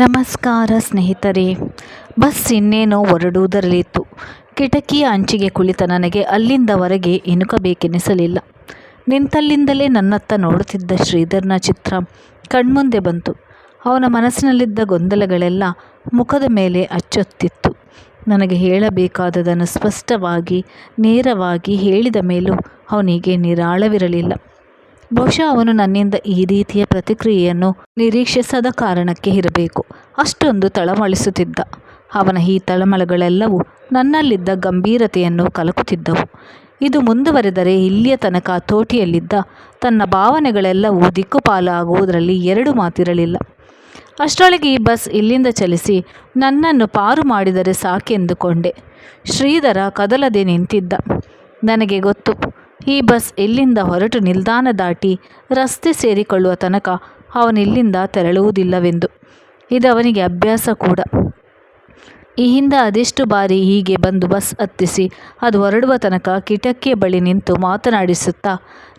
ನಮಸ್ಕಾರ ಸ್ನೇಹಿತರೆ, ಬಸ್ ಇನ್ನೇನೋ ಹೊರಡುವುದರಲ್ಲಿತ್ತು. ಕಿಟಕಿಯ ಅಂಚಿಗೆ ಕುಳಿತ ನನಗೆ ಅಲ್ಲಿಂದವರೆಗೆ ಇಣುಕಬೇಕೆನಿಸಲಿಲ್ಲ ನಿಂತಲ್ಲಿಂದಲೇ ನನ್ನತ್ತ ನೋಡುತ್ತಿದ್ದ ಶ್ರೀಧರ್ನ ಚಿತ್ರ ಕಣ್ಮುಂದೆ ಬಂತು. ಅವನ ಮನಸ್ಸಿನಲ್ಲಿದ್ದ ಗೊಂದಲಗಳೆಲ್ಲ ಮುಖದ ಮೇಲೆ ಅಚ್ಚೊತ್ತಿತ್ತು. ನನಗೆ ಹೇಳಬೇಕಾದದನ್ನು ಸ್ಪಷ್ಟವಾಗಿ, ನೇರವಾಗಿ ಹೇಳಿದ ಮೇಲೂ ಅವನಿಗೆ ನಿರಾಳವಿರಲಿಲ್ಲ. ಬಹುಶಃ ಅವನು ನನ್ನಿಂದ ಈ ರೀತಿಯ ಪ್ರತಿಕ್ರಿಯೆಯನ್ನು ನಿರೀಕ್ಷಿಸದ ಕಾರಣಕ್ಕೆ ಇರಬೇಕು. ಅಷ್ಟೊಂದು ತಳಮಳಿಸುತ್ತಿದ್ದ ಅವನ ಈ ತಳಮಳಗಳೆಲ್ಲವೂ ನನ್ನಲ್ಲಿದ್ದ ಗಂಭೀರತೆಯನ್ನು ಕಲಕುತ್ತಿದ್ದವು. ಇದು ಮುಂದುವರೆದರೆ ಇಲ್ಲಿಯ ತನಕ ತೋಟಿಯಲ್ಲಿದ್ದ ತನ್ನ ಭಾವನೆಗಳೆಲ್ಲವೂ ದಿಕ್ಕುಪಾಲಾಗುವುದರಲ್ಲಿ ಎರಡು ಮಾತಿರಲಿಲ್ಲ. ಅಷ್ಟರೊಳಗೆ ಈ ಬಸ್ ಇಲ್ಲಿಂದ ಚಲಿಸಿ ನನ್ನನ್ನು ಪಾರು ಮಾಡಿದರೆ ಸಾಕೆಂದುಕೊಂಡೆ. ಶ್ರೀಧರ ಕದಲದೆ ನಿಂತಿದ್ದ. ನನಗೆ ಗೊತ್ತು ಈ ಬಸ್ ಇಲ್ಲಿಂದ ಹೊರಟು ನಿಲ್ದಾಣ ದಾಟಿ ರಸ್ತೆ ಸೇರಿಕೊಳ್ಳುವ ತನಕ ಅವನಿಲ್ಲಿಂದ ತೆರಳುವುದಿಲ್ಲವೆಂದು. ಇದು ಅವನಿಗೆ ಅಭ್ಯಾಸ ಕೂಡ. ಈ ಹಿಂದೆ ಅದೆಷ್ಟು ಬಾರಿ ಹೀಗೆ ಬಂದು ಬಸ್ ಹತ್ತಿಸಿ ಅದು ಹೊರಡುವ ತನಕ ಕಿಟಕಿಯ ಬಳಿ ನಿಂತು ಮಾತನಾಡಿಸುತ್ತಾ,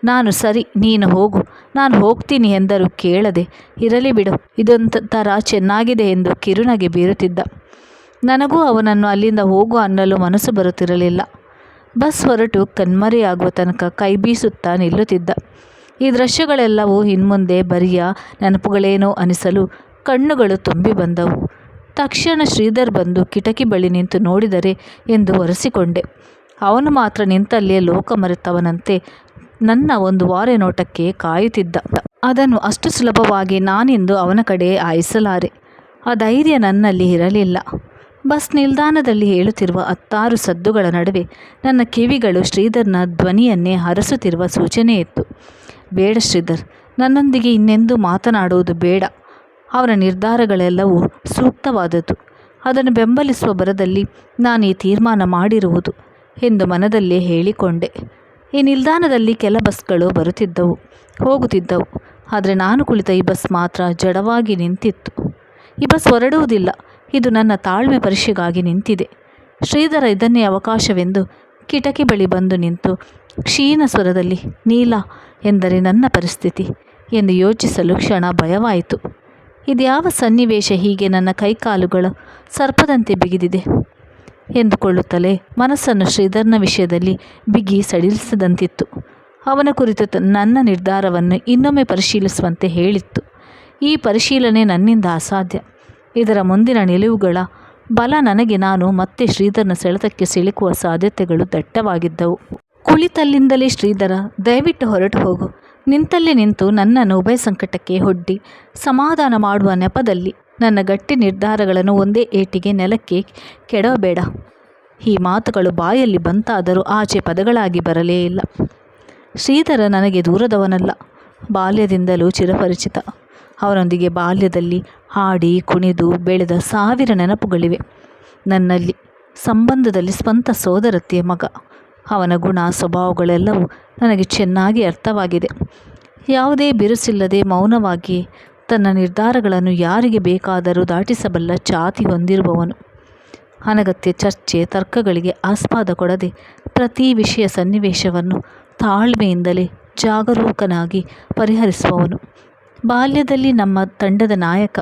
ನಾನು ಸರಿ, ನೀನು ಹೋಗು. ನಾನು ಹೋಗ್ತೀನಿ ಎಂದರೂ ಕೇಳದೆ, ಇರಲಿ ಬಿಡು, ಇದೊಂಥರ ಚೆನ್ನಾಗಿದೆ ಎಂದು ಕಿರುನಗೆ ಬೀರುತ್ತಿದ್ದ. ನನಗೂ ಅವನನ್ನು ಅಲ್ಲಿಂದ ಹೋಗು ಅನ್ನಲು ಮನಸ್ಸು ಬರುತ್ತಿರಲಿಲ್ಲ. ಬಸ್ ಹೊರಟು ಕಣ್ಮರೆಯಾಗುವ ತನಕ ಕೈ ಬೀಸುತ್ತಾ ನಿಲ್ಲುತ್ತಿದ್ದ. ಈ ದೃಶ್ಯಗಳೆಲ್ಲವೂ ಇನ್ಮುಂದೆ ಬರಿಯ ನೆನಪುಗಳೇನೋ ಅನಿಸಲು ಕಣ್ಣುಗಳು ತುಂಬಿ ಬಂದವು. ತಕ್ಷಣ ಶ್ರೀಧರ್ ಬಂದು ಕಿಟಕಿ ಬಳಿ ನಿಂತು ನೋಡಿದರೆ ಎಂದು ಒರೆಸಿಕೊಂಡೆ. ಅವನು ಮಾತ್ರ ನಿಂತಲ್ಲೇ ಲೋಕ ಮರೆತವನಂತೆ ನನ್ನ ಒಂದು ವಾರೆ ನೋಟಕ್ಕೆ ಕಾಯುತ್ತಿದ್ದ. ಅದನ್ನು ಅಷ್ಟು ಸುಲಭವಾಗಿ ನಾನೆಂದು ಅವನ ಕಡೆ ಆಯಿಸಲಾರೆ. ಆ ಧೈರ್ಯ ನನ್ನಲ್ಲಿ ಇರಲಿಲ್ಲ. ಬಸ್ ನಿಲ್ದಾಣದಲ್ಲಿ ಹೇಳುತ್ತಿರುವ ಹತ್ತಾರು ಸದ್ದುಗಳ ನಡುವೆ ನನ್ನ ಕಿವಿಗಳು ಶ್ರೀಧರ್ನ ಧ್ವನಿಯನ್ನೇ ಹರಸುತ್ತಿರುವ ಸೂಚನೆ ಇತ್ತು. ಬೇಡ ಶ್ರೀಧರ್, ನನ್ನೊಂದಿಗೆ ಇನ್ನೆಂದೂ ಮಾತನಾಡುವುದು ಬೇಡ. ಅವರ ನಿರ್ಧಾರಗಳೆಲ್ಲವೂ ಸೂಕ್ತವಾದದ್ದು. ಅದನ್ನು ಬೆಂಬಲಿಸುವ ಬರದಲ್ಲಿ ನಾನು ಈ ತೀರ್ಮಾನ ಮಾಡಿರುವುದು ಎಂದು ಮನದಲ್ಲೇ ಹೇಳಿಕೊಂಡೆ. ಈ ನಿಲ್ದಾಣದಲ್ಲಿ ಕೆಲ ಬಸ್ಗಳು ಬರುತ್ತಿದ್ದವು, ಹೋಗುತ್ತಿದ್ದವು, ಆದರೆ ನಾನು ಕುಳಿತ ಈ ಬಸ್ ಮಾತ್ರ ಜಡವಾಗಿ ನಿಂತಿತ್ತು. ಈ ಬಸ್ ಹೊರಡುವುದಿಲ್ಲ ಇದು ನನ್ನ ತಾಳ್ಮೆ ಪರೀಕ್ಷೆಗಾಗಿ ನಿಂತಿದೆ. ಶ್ರೀಧರ ಇದನ್ನೇ ಅವಕಾಶವೆಂದು ಕಿಟಕಿ ಬಳಿ ಬಂದು ನಿಂತು, ಕ್ಷೀಣ ಸ್ವರದಲ್ಲಿ, ನೀಲ ಎಂದರೆ ನನ್ನ ಪರಿಸ್ಥಿತಿ ಎಂದು ಯೋಚಿಸಲು ಕ್ಷಣ ಭಯವಾಯಿತು. ಇದ್ಯಾವ ಸನ್ನಿವೇಶ ಹೀಗೆ ನನ್ನ ಕೈಕಾಲುಗಳ ಸರ್ಪದಂತೆ ಬಿಗಿದಿದೆ ಎಂದುಕೊಳ್ಳುತ್ತಲೇ ಮನಸ್ಸನ್ನು ಶ್ರೀಧರ್ನ ವಿಷಯದಲ್ಲಿ ಬಿಗಿ ಸಡಿಲಿಸದಂತಿತ್ತು. ಅವನ ಕುರಿತು ನನ್ನ ನಿರ್ಧಾರವನ್ನು ಇನ್ನೊಮ್ಮೆ ಪರಿಶೀಲಿಸುವಂತೆ ಹೇಳಿತ್ತು. ಈ ಪರಿಶೀಲನೆ ನನ್ನಿಂದ ಅಸಾಧ್ಯ. ಇದರ ಮುಂದಿನ ನಿಲುವುಗಳ ಬಲ ನನಗೆ ನಾನು ಮತ್ತೆ ಶ್ರೀಧರನ ಸೆಳೆತಕ್ಕೆ ಸಿಲುಕುವ ಸಾಧ್ಯತೆಗಳು ದಟ್ಟವಾಗಿದ್ದವು. ಕುಳಿತಲ್ಲಿಂದಲೇ ಶ್ರೀಧರ, ದಯವಿಟ್ಟು ಹೊರಟು ಹೋಗು. ನಿಂತಲ್ಲೇ ನಿಂತು ನನ್ನನ್ನು ಉಭಯ ಸಂಕಟಕ್ಕೆ ಹೊಡ್ಡಿ ಸಮಾಧಾನ ಮಾಡುವ ನೆಪದಲ್ಲಿ ನನ್ನ ಗಟ್ಟಿ ನಿರ್ಧಾರಗಳನ್ನು ಒಂದೇ ಏಟಿಗೆ ನೆಲಕ್ಕೆ ಕೆಡವಬೇಡ. ಈ ಮಾತುಗಳು ಬಾಯಲ್ಲಿ ಬಂತಾದರೂ ಆಚೆ ಪದಗಳಾಗಿ ಬರಲೇ ಇಲ್ಲ. ಶ್ರೀಧರ ನನಗೆ ದೂರದವನಲ್ಲ, ಬಾಲ್ಯದಿಂದಲೂ ಚಿರಪರಿಚಿತ. ಅವನೊಂದಿಗೆ ಬಾಲ್ಯದಲ್ಲಿ ಹಾಡಿ, ಕುಣಿದು, ಬೆಳೆದ ಸಾವಿರ ನೆನಪುಗಳಿವೆ. ನನ್ನಲ್ಲಿ, ಸಂಬಂಧದಲ್ಲಿ ಸ್ವಂತ ಸೋದರತ್ತೆಯ ಮಗ. ಅವನ ಗುಣ, ಸ್ವಭಾವಗಳೆಲ್ಲವೂ ನನಗೆ ಚೆನ್ನಾಗಿ ಅರ್ಥವಾಗಿದೆ. ಯಾವುದೇ ಬಿರುಸಿಲ್ಲದೆ ಮೌನವಾಗಿ ತನ್ನ ನಿರ್ಧಾರಗಳನ್ನು ಯಾರಿಗೆ ಬೇಕಾದರೂ ದಾಟಿಸಬಲ್ಲ ಛಾತಿ ಹೊಂದಿರುವವನು. ಅನಗತ್ಯ ಚರ್ಚೆ, ತರ್ಕಗಳಿಗೆ ಆಸ್ಪಾದ ಕೊಡದೆ ಪ್ರತಿ ವಿಷಯ ಸನ್ನಿವೇಶವನ್ನು ತಾಳ್ಮೆಯಿಂದಲೇ ಜಾಗರೂಕನಾಗಿ ಪರಿಹರಿಸುವವನು. ಬಾಲ್ಯದಲ್ಲಿ ನಮ್ಮ ತಂಡದ ನಾಯಕ.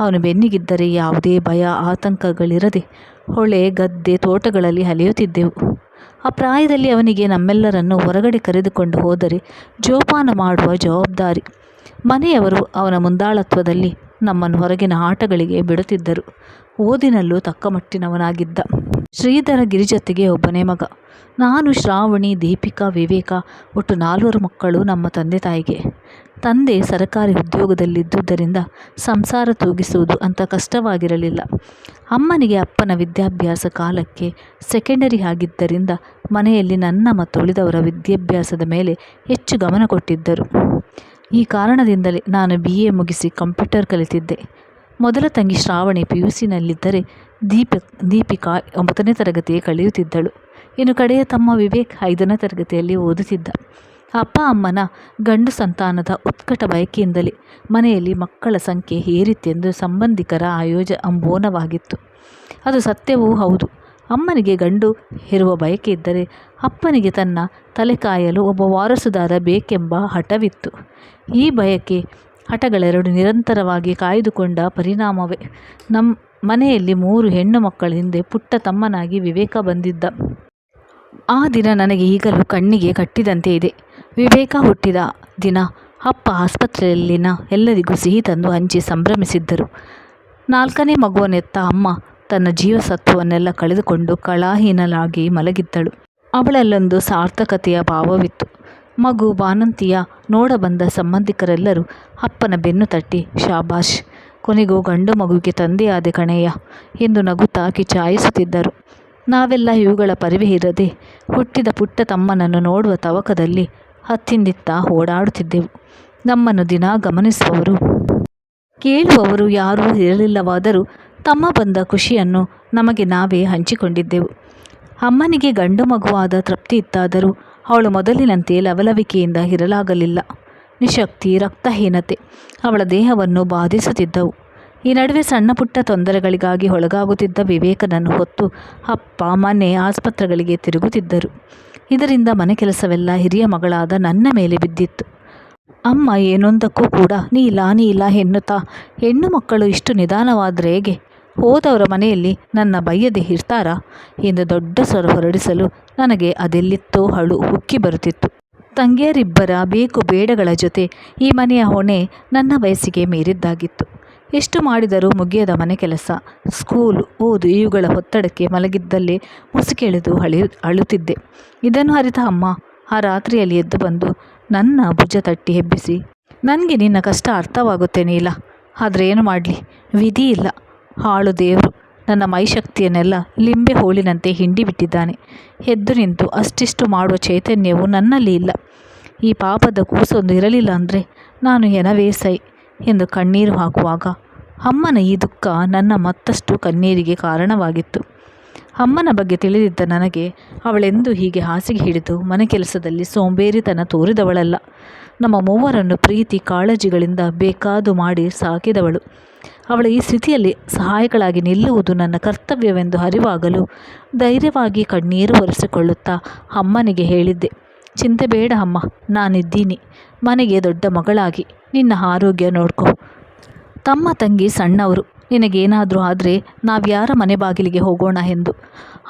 ಅವನು ಬೆನ್ನಿಗಿದ್ದರೆ ಯಾವುದೇ ಭಯ, ಆತಂಕಗಳಿರದೆ ಹೊಳೆ, ಗದ್ದೆ, ತೋಟಗಳಲ್ಲಿ ಅಲೆಯುತ್ತಿದ್ದೆವು ಆ ಪ್ರಾಯದಲ್ಲಿ ಅವನಿಗೆ ನಮ್ಮೆಲ್ಲರನ್ನು ಹೊರಗಡೆ ಕರೆದುಕೊಂಡು ಹೋದರೆ ಜೋಪಾನ ಮಾಡುವ ಜವಾಬ್ದಾರಿ. ಮನೆಯವರು ಅವನ ಮುಂದಾಳತ್ವದಲ್ಲಿ ನಮ್ಮನ್ನು ಹೊರಗಿನ ಆಟಗಳಿಗೆ ಬಿಡುತ್ತಿದ್ದರು. ಓದಿನಲ್ಲೂ ತಕ್ಕಮಟ್ಟಿನವನಾಗಿದ್ದ. ಶ್ರೀಧರ ಗಿರಿಜತೆಗೆ ಒಬ್ಬನೇ ಮಗ. ನಾನು ಶ್ರಾವಣಿ, ದೀಪಿಕಾ, ವಿವೇಕ, ಒಟ್ಟು ನಾಲ್ವರು ಮಕ್ಕಳು ನಮ್ಮ ತಂದೆ ತಾಯಿಗೆ. ತಂದೆ ಸರಕಾರಿ ಉದ್ಯೋಗದಲ್ಲಿದ್ದುದರಿಂದ ಸಂಸಾರ ತೂಗಿಸುವುದು ಅಂತ ಕಷ್ಟವಾಗಿರಲಿಲ್ಲ. ಅಮ್ಮನಿಗೆ ಅಪ್ಪನ ವಿದ್ಯಾಭ್ಯಾಸ ಕಾಲಕ್ಕೆ ಸೆಕೆಂಡರಿ ಆಗಿದ್ದರಿಂದ ಮನೆಯಲ್ಲಿ ನನ್ನ ಮತ್ತು ಉಳಿದವರ ವಿದ್ಯಾಭ್ಯಾಸದ ಮೇಲೆ ಹೆಚ್ಚು ಗಮನ ಕೊಟ್ಟಿದ್ದರು. ಈ ಕಾರಣದಿಂದಲೇ ನಾನು ಬಿ ಎ ಮುಗಿಸಿ ಕಂಪ್ಯೂಟರ್ ಕಲಿತಿದ್ದೆ. ಮೊದಲ ತಂಗಿ ಶ್ರಾವಣಿ ಪಿ ಯು ಸಿನಲ್ಲಿದ್ದರೆ ದೀಪ, ದೀಪಿಕಾ ಒಂಬತ್ತನೇ ತರಗತಿಯೇ ಕಳೆಯುತ್ತಿದ್ದಳು. ಇನ್ನು ಕಡೆಯ ತಮ್ಮ ವಿವೇಕ್ ಐದನೇ ತರಗತಿಯಲ್ಲಿ ಓದುತ್ತಿದ್ದ. ಅಪ್ಪ, ಅಮ್ಮನ ಗಂಡು ಸಂತಾನದ ಉತ್ಕಟ ಬಯಕೆಯಿಂದಲೇ ಮನೆಯಲ್ಲಿ ಮಕ್ಕಳ ಸಂಖ್ಯೆ ಏರಿತ್ತೆಂದು ಸಂಬಂಧಿಕರ ಆಯೋಜ ಅಂಬೋನವಾಗಿತ್ತು. ಅದು ಸತ್ಯವೂ ಹೌದು. ಅಮ್ಮನಿಗೆ ಗಂಡು ಹೆರುವ ಬಯಕೆ ಇದ್ದರೆ ಅಪ್ಪನಿಗೆ ತನ್ನ ತಲೆ ಕಾಯಲು ಒಬ್ಬ ವಾರಸುದಾರ ಬೇಕೆಂಬ ಹಠವಿತ್ತು. ಈ ಬಯಕೆ ಹಠಗಳೆರಡು ನಿರಂತರವಾಗಿ ಕಾಯ್ದುಕೊಂಡ ಪರಿಣಾಮವೇ. ನಮ್ಮ ಮನೆಯಲ್ಲಿ ಮೂರು ಹೆಣ್ಣು ಮಕ್ಕಳ ಹಿಂದೆ ಪುಟ್ಟ ತಮ್ಮನಾಗಿ ವಿವೇಕ ಬಂದಿದ್ದ. ಆ ದಿನ ನನಗೆ ಈಗಲೂ ಕಣ್ಣಿಗೆ ಕಟ್ಟಿದಂತೆ ಇದೆ. ವಿವೇಕ ಹುಟ್ಟಿದ ದಿನ ಅಪ್ಪ ಆಸ್ಪತ್ರೆಯಲ್ಲಿನ ಎಲ್ಲರಿಗೂ ಸಿಹಿ ತಂದು ಹಂಚಿ ಸಂಭ್ರಮಿಸಿದ್ದರು. ನಾಲ್ಕನೇ ಮಗುವನೆತ್ತ ಅಮ್ಮ ತನ್ನ ಜೀವಸತ್ವವನ್ನೆಲ್ಲ ಕಳೆದುಕೊಂಡು ಕಳಾಹೀನಲಾಗಿ ಮಲಗಿದ್ದಳು. ಅವಳಲ್ಲೊಂದು ಸಾರ್ಥಕತೆಯ ಭಾವವಿತ್ತು. ಮಗು ಬಾನಂತಿಯ ನೋಡಬಂದ ಸಂಬಂಧಿಕರೆಲ್ಲರೂ ಅಪ್ಪನ ಬೆನ್ನು ತಟ್ಟಿ, ಶಾಬಾಷ್, ಕೊನೆಗೂ ಗಂಡು ಮಗುವಿಗೆ ತಂದೆಯಾದೆ ಕಣೆಯ ಎಂದು ನಗುತ್ತಾ ಕಿಚಾಯಿಸುತ್ತಿದ್ದರು ನಾವೆಲ್ಲ ಇವುಗಳ ಪರಿವೆ ಇರದೆ ಹುಟ್ಟಿದ ಪುಟ್ಟ ತಮ್ಮನನ್ನು ನೋಡುವ ತವಕದಲ್ಲಿ ಹತ್ತಿಂದಿತ್ತ ಓಡಾಡುತ್ತಿದ್ದೆವು. ನಮ್ಮನ್ನು ದಿನ ಗಮನಿಸುವವರು, ಕೇಳುವವರು ಯಾರೂ ಇರಲಿಲ್ಲವಾದರೂ ತಮ್ಮ ಬಂದ ಖುಷಿಯನ್ನು ನಮಗೆ ನಾವೇ ಹಂಚಿಕೊಂಡಿದ್ದೆವು. ಅಮ್ಮನಿಗೆ ಗಂಡು ಮಗುವಾದ ತೃಪ್ತಿ ಇತ್ತಾದರೂ ಅವಳು ಮೊದಲಿನಂತೆ ಲವಲವಿಕೆಯಿಂದ ಇರಲಾಗಲಿಲ್ಲ. ನಿಶಕ್ತಿ, ರಕ್ತಹೀನತೆ ಅವಳ ದೇಹವನ್ನು ಬಾಧಿಸುತ್ತಿದ್ದವು. ಈ ನಡುವೆ ಸಣ್ಣ ಪುಟ್ಟ ತೊಂದರೆಗಳಿಗಾಗಿ ಒಳಗಾಗುತ್ತಿದ್ದ ವಿವೇಕನನ್ನು ಹೊತ್ತು ಅಪ್ಪ, ಮನೆ, ಆಸ್ಪತ್ರೆಗಳಿಗೆ ತಿರುಗುತ್ತಿದ್ದರು. ಇದರಿಂದ ಮನೆ ಕೆಲಸವೆಲ್ಲ ಹಿರಿಯ ಮಗಳಾದ ನನ್ನ ಮೇಲೆ ಬಿದ್ದಿತ್ತು. ಅಮ್ಮ, ಏನೊಂದಕ್ಕೂ ಕೂಡ, ನೀಲ ನೀಲ ಎನ್ನುತ್ತಾ, ಹೆಣ್ಣು ಮಕ್ಕಳು ಇಷ್ಟು ನಿಧಾನವಾದರೆ ಹೇಗೆ? ಹೋದವರ ಮನೆಯಲ್ಲಿ ನನ್ನ ಬೈಯದೆ ಇರ್ತಾರಾ? ಎಂದು ದೊಡ್ಡ ಸ್ವರ ಹೊರಡಿಸಲು ನನಗೆ ಅದೆಲ್ಲಿತ್ತೋ ಹಳು ಉಕ್ಕಿ ಬರುತ್ತಿತ್ತು. ತಂಗಿಯರಿಬ್ಬರ ಬೇಕು ಬೇಡಗಳ ಜೊತೆ ಈ ಮನೆಯ ಹೊಣೆ ನನ್ನ ವಯಸ್ಸಿಗೆ ಮೀರಿದ್ದಾಗಿತ್ತು. ಎಷ್ಟು ಮಾಡಿದರೂ ಮುಗಿಯದ ಮನೆ ಕೆಲಸ, ಸ್ಕೂಲ್ ಓದು ಇವುಗಳ ಒತ್ತಡಕ್ಕೆ ಮಲಗಿದ್ದಲ್ಲೇ ಮುಸುಕೆಳೆದು ಅಳಿ, ಅಳುತ್ತಿದ್ದೆ. ಇದನ್ನು ಅರಿತ ಅಮ್ಮ ಆ ರಾತ್ರಿಯಲ್ಲಿ ಎದ್ದು ಬಂದು ನನ್ನ ಭುಜ ತಟ್ಟಿ ಹೆಬ್ಬಿಸಿ ನನಗೆ ನಿನ್ನ ಕಷ್ಟ ಅರ್ಥವಾಗುತ್ತೆ ನೀಲ ಆದರೆ ಏನು ಮಾಡಲಿ? ವಿಧಿ ಇಲ್ಲ. ಹಾಳು ದೇವರು. ನನ್ನ ಮೈಶಕ್ತಿಯನ್ನೆಲ್ಲ ಲಿಂಬೆ ಹೋಳಿನಂತೆ ಹಿಂಡಿ ಬಿಟ್ಟಿದ್ದಾನೆ. ಎದ್ದು ನಿಂತು ಅಷ್ಟಿಷ್ಟು ಮಾಡುವ ಚೈತನ್ಯವು ನನ್ನಲ್ಲಿ ಇಲ್ಲ. ಈ ಪಾಪದ ಕೂಸೊಂದು ಇರಲಿಲ್ಲ ಅಂದರೆ ನಾನು ಎನವೇ ಸೈ ಎಂದು ಕಣ್ಣೀರು ಹಾಕುವಾಗ ಅಮ್ಮನ ಈ ದುಃಖ ನನ್ನ ಮತ್ತಷ್ಟು ಕಣ್ಣೀರಿಗೆ ಕಾರಣವಾಗಿತ್ತು. ಅಮ್ಮನ ಬಗ್ಗೆ ತಿಳಿದಿದ್ದ ನನಗೆ ಅವಳೆಂದು ಹೀಗೆ ಹಾಸಿಗೆ ಹಿಡಿದು ಮನೆ ಕೆಲಸದಲ್ಲಿ ಸೋಂಬೇರಿತನ ತೋರಿದವಳಲ್ಲ. ನಮ್ಮ ಮೂವರನ್ನು ಪ್ರೀತಿ ಕಾಳಜಿಗಳಿಂದ ಬೇಕಾದು ಮಾಡಿ ಸಾಕಿದವಳು. ಅವಳ ಈ ಸ್ಥಿತಿಯಲ್ಲಿ ಸಹಾಯಕಳಾಗಿ ನಿಲ್ಲುವುದು ನನ್ನ ಕರ್ತವ್ಯವೆಂದು ಅರಿವಾಗಲು ಧೈರ್ಯವಾಗಿ ಕಣ್ಣೀರು ಒರೆಸಿಕೊಳ್ಳುತ್ತಾ ಅಮ್ಮನಿಗೆ ಹೇಳಿದ್ದೆ, ಚಿಂತೆ ಬೇಡ ಅಮ್ಮ, ನಾನಿದ್ದೀನಿ. ಮನೆಗೆ ದೊಡ್ಡ ಮಗಳಾಗಿ ನಿನ್ನ ಆರೋಗ್ಯ ನೋಡ್ಕೊ. ತಮ್ಮ ತಂಗಿ ಸಣ್ಣವರು, ನಿನಗೇನಾದರೂ ಆದರೆ ನಾವ್ಯಾರ ಮನೆ ಬಾಗಿಲಿಗೆ ಹೋಗೋಣ ಎಂದು.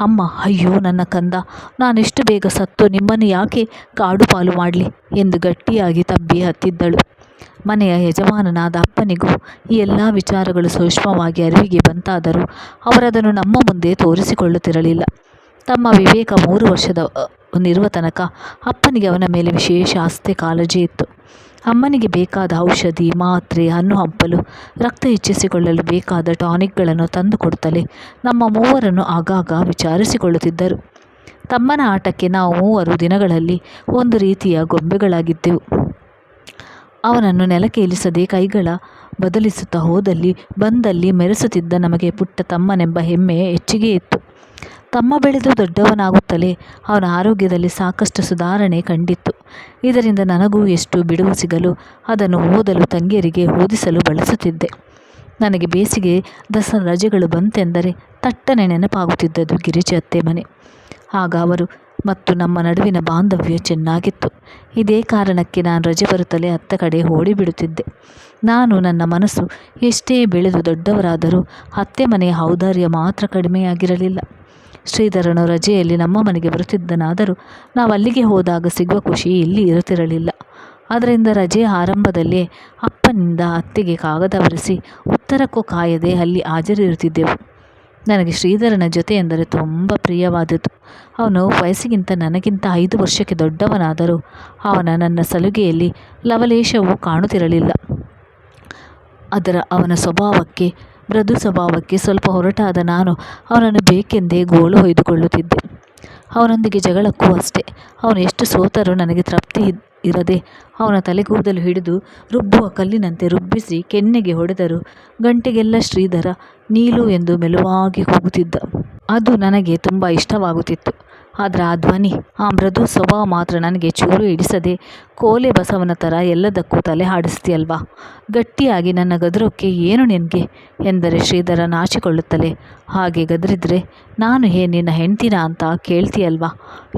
ಅಮ್ಮ, ಅಯ್ಯೋ, ನನ್ನ ಕಂದ, ನಾನಿಷ್ಟು ಬೇಗ ಸತ್ತು ನಿಮ್ಮನ್ನು ಯಾಕೆ ಕಾಡು ಪಾಲು ಮಾಡಲಿ? ಎಂದು ಗಟ್ಟಿಯಾಗಿ ತಬ್ಬಿ ಹತ್ತಿದ್ದಳು. ಮನೆಯ ಯಜಮಾನನಾದ ಅಪ್ಪನಿಗೂ ಈ ಎಲ್ಲ ವಿಚಾರಗಳು ಸೂಕ್ಷ್ಮವಾಗಿ ಅರಿವಿಗೆ ಬಂತಾದರೂ ಅವರದನ್ನು ನಮ್ಮ ಮುಂದೆ ತೋರಿಸಿಕೊಳ್ಳುತ್ತಿರಲಿಲ್ಲ. ತಮ್ಮ ವಿವೇಕ ಮೂರು ವರ್ಷದ ನಿರುವ ತನಕ ಅಪ್ಪನಿಗೆ ಅವನ ಮೇಲೆ ವಿಶೇಷ ಆಸ್ತೆ ಕಾಳಜಿ ಇತ್ತು. ಅಮ್ಮನಿಗೆ ಬೇಕಾದ ಔಷಧಿ, ಮಾತ್ರೆ, ಹಣ್ಣು ಹಂಪಲು, ರಕ್ತ ಹೆಚ್ಚಿಸಿಕೊಳ್ಳಲು ಬೇಕಾದ ಟಾನಿಕ್ಗಳನ್ನು ತಂದು ಕೊಡುತ್ತಲೇ ನಮ್ಮ ಮೂವರನ್ನು ಆಗಾಗ ವಿಚಾರಿಸಿಕೊಳ್ಳುತ್ತಿದ್ದರು. ತಮ್ಮನ ಆಟಕ್ಕೆ ನಾವು ಮೂವರು ದಿನಗಳಲ್ಲಿ ಒಂದು ರೀತಿಯ ಗೊಂಬೆಗಳಾಗಿದ್ದೆವು. ಅವನನ್ನು ನೆಲಕ್ಕೆ ಇಳಿಸದೆ ಕೈಗಳ ಬದಲಿಸುತ್ತಾ ಹೋದಲ್ಲಿ, ಬಂದಲ್ಲಿ ಮೆರೆಸುತ್ತಿದ್ದ ನಮಗೆ ಪುಟ್ಟ ತಮ್ಮನೆಂಬ ಹೆಮ್ಮೆ ಹೆಚ್ಚಿಗೆ ಇತ್ತು. ತಮ್ಮ ಬೆಳೆದು ದೊಡ್ಡವನಾಗುತ್ತಲೇ ಅವನ ಆರೋಗ್ಯದಲ್ಲಿ ಸಾಕಷ್ಟು ಸುಧಾರಣೆ ಕಂಡಿತ್ತು. ಇದರಿಂದ ನನಗೂ ಎಷ್ಟು ಬಿಡುವು ಸಿಗಲು ಅದನ್ನು ಓದಲು, ತಂಗಿಯರಿಗೆ ಓದಿಸಲು ಬಳಸುತ್ತಿದ್ದೆ. ನನಗೆ ಬೇಸಿಗೆ ದಸರಾ ರಜೆಗಳು ಬಂತೆಂದರೆ ತಟ್ಟನೆ ನೆನಪಾಗುತ್ತಿದ್ದದ್ದು ಗಿರಿಜೆ ಅತ್ತೆ ಮನೆ. ಆಗ ಅವರು ಮತ್ತು ನಮ್ಮ ನಡುವಿನ ಬಾಂಧವ್ಯ ಚೆನ್ನಾಗಿತ್ತು. ಇದೇ ಕಾರಣಕ್ಕೆ ನಾನು ರಜೆ ಬರುತ್ತಲೇ ಅತ್ತ ಕಡೆ ಓಡಿಬಿಡುತ್ತಿದ್ದೆ. ನಾನು ನನ್ನ ಮನಸ್ಸು ಎಷ್ಟೇ ಬೆಳೆದು ದೊಡ್ಡವರಾದರೂ ಅತ್ತೆ ಮನೆಯ ಔದಾರ್ಯ ಮಾತ್ರ ಕಡಿಮೆಯಾಗಿರಲಿಲ್ಲ. ಶ್ರೀಧರನು ರಜೆಯಲ್ಲಿ ನಮ್ಮ ಮನೆಗೆ ಬರುತ್ತಿದ್ದನಾದರೂ ನಾವು ಅಲ್ಲಿಗೆ ಹೋದಾಗ ಸಿಗುವ ಖುಷಿ ಇಲ್ಲಿ ಇರುತ್ತಿರಲಿಲ್ಲ. ಅದರಿಂದ ರಜೆ ಆರಂಭದಲ್ಲೇ ಅಪ್ಪನಿಂದ ಅತ್ತೆಗೆ ಕಾಗದ ಬರೆಸಿ, ಉತ್ತರಕ್ಕೂ ಕಾಯದೆ ಅಲ್ಲಿ ಹಾಜರಿರುತ್ತಿದ್ದೆವು. ನನಗೆ ಶ್ರೀಧರನ ಜೊತೆ ಎಂದರೆ ತುಂಬ ಪ್ರಿಯವಾದದ್ದು. ಅವನು ವಯಸ್ಸಿಗಿಂತ ನನಗಿಂತ ಐದು ವರ್ಷಕ್ಕೆ ದೊಡ್ಡವನಾದರೂ ಅವನ ನನ್ನ ಸಲುಗೆಯಲ್ಲಿ ಲವಲೇಶವೂ ಕಾಣುತ್ತಿರಲಿಲ್ಲ. ಅದರ ಅವನ ಸ್ವಭಾವಕ್ಕೆ, ಮೃದು ಸ್ವಭಾವಕ್ಕೆ ಸ್ವಲ್ಪ ಹೊರಟಾದ ನಾನು ಅವನನ್ನು ಬೇಕೆಂದೇ ಗೋಳು ಹೊಯ್ದುಕೊಳ್ಳುತ್ತಿದ್ದೆ. ಅವನೊಂದಿಗೆ ಜಗಳಕ್ಕೂ ಅಷ್ಟೇ. ಅವನು ಎಷ್ಟು ಸೋತರೂ ನನಗೆ ತೃಪ್ತಿ ಇರದೆ ಅವನ ತಲೆಗೂದಲು ಹಿಡಿದು ರುಬ್ಬುವ ಕಲ್ಲಿನಂತೆ ರುಬ್ಬಿಸಿ ಕೆನ್ನೆಗೆ ಹೊಡೆದರು. ಗಂಟೆಗೆಲ್ಲ ಶ್ರೀಧರ ನೀಲು ಎಂದು ಮೆಲುವಾಗಿ ಕೂಗುತ್ತಿದ್ದ. ಅದು ನನಗೆ ತುಂಬ ಇಷ್ಟವಾಗುತ್ತಿತ್ತು. ಆದರೆ ಆ ಧ್ವನಿ, ಆ ಮೃದು ಸ್ವಭಾವ ಮಾತ್ರ ನನಗೆ ಚೂರು ಹಿಡಿಸದೆ ಕೋಲೆ ಬಸವನ ಥರ ಎಲ್ಲದಕ್ಕೂ ತಲೆ ಹಾಡಿಸ್ತೀಯಲ್ವಾ ಗಟ್ಟಿಯಾಗಿ ನನ್ನ ಗದರೋಕ್ಕೆ ಏನು ನಿನಗೆ? ಎಂದರೆ ಶ್ರೀಧರ ನಾಚಿಕೊಳ್ಳುತ್ತಲೇ, ಹಾಗೆ ಗದರಿದ್ರೆ ನಾನು ಹೇ ನಿನ್ನ ಹೆಂಡ್ತೀನ ಅಂತ ಕೇಳ್ತೀಯಲ್ವಾ?